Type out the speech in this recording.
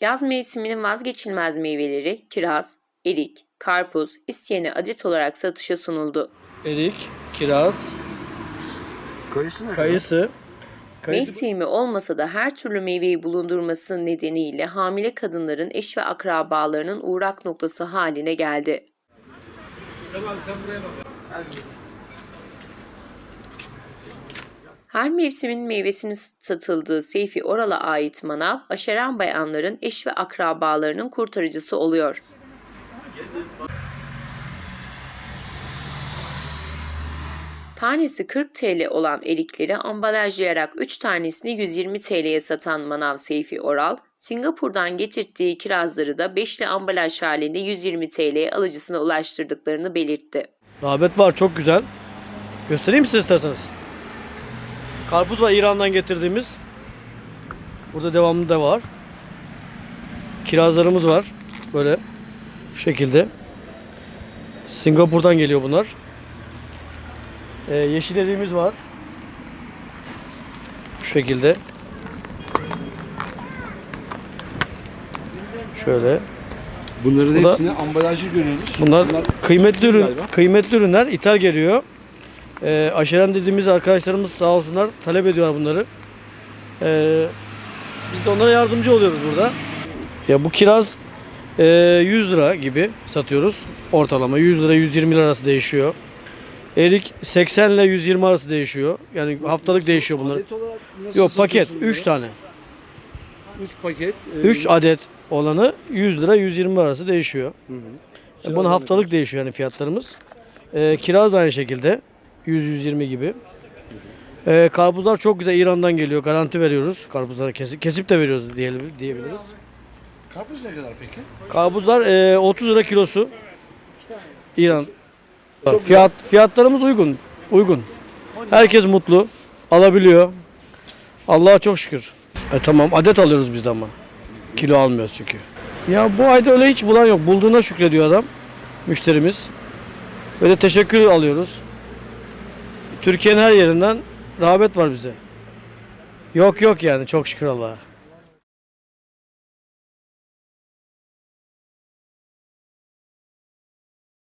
Yaz mevsiminin vazgeçilmez meyveleri kiraz, erik, karpuz isteyene adet olarak satışa sunuldu. Erik, kiraz, Kayısı ne? kayısı. Kayısı Mevsimi olmasa da her türlü meyveyi bulundurması nedeniyle hamile kadınların eş ve akrabalarının uğrak noktası haline geldi. Her mevsimin meyvesinin satıldığı Seyfi Oral'a ait manav, aşeren bayanların eş ve akrabalarının kurtarıcısı oluyor. Tanesi 40 TL olan erikleri ambalajlayarak 3 tanesini 120 TL'ye satan manav Seyfi Oral, Singapur'dan getirdiği kirazları da beşli ambalaj halinde 120 TL'ye alıcısına ulaştırdıklarını belirtti. Rağbet var çok güzel. Göstereyim mi size isterseniz? Karpuz var İran'dan getirdiğimiz. Burada devamlı da var. Kirazlarımız var. Böyle şu şekilde. Singapur'dan geliyor bunlar. Ee, yeşil eriğimiz var. Şu şekilde. Şöyle. Bunların Bu da- hepsini ambalajlı görüyoruz. Bunlar kıymetli ürün, galiba. kıymetli ürünler ithal geliyor. Ee, aşeren dediğimiz arkadaşlarımız sağ olsunlar talep ediyorlar bunları. Ee, biz de onlara yardımcı oluyoruz burada. Ya bu kiraz e, 100 lira gibi satıyoruz ortalama 100 lira 120 lira arası değişiyor. Erik 80 ile 120 arası değişiyor. Yani haftalık değişiyor bunlar. Yok paket satıyorsun 3 tane. 3 paket. 3 adet olanı 100 lira 120 arası değişiyor. Hı hı. E, Bunun haftalık değişiyor yani fiyatlarımız. Ee, kiraz da aynı şekilde 100-120 gibi. Ee, karpuzlar çok güzel İran'dan geliyor. Garanti veriyoruz. Karpuzları kesip, kesip de veriyoruz diyelim, diyebiliriz. Karpuz ne kadar peki? Karpuzlar e, 30 lira kilosu. İran. Fiyat fiyatlarımız uygun. Uygun. Herkes mutlu. Alabiliyor. Allah'a çok şükür. E, tamam adet alıyoruz biz de ama. Kilo almıyoruz çünkü. Ya bu ayda öyle hiç bulan yok. Bulduğuna şükrediyor adam. Müşterimiz. Ve de teşekkür alıyoruz. Türkiye'nin her yerinden rağbet var bize. Yok yok yani çok şükür Allah'a.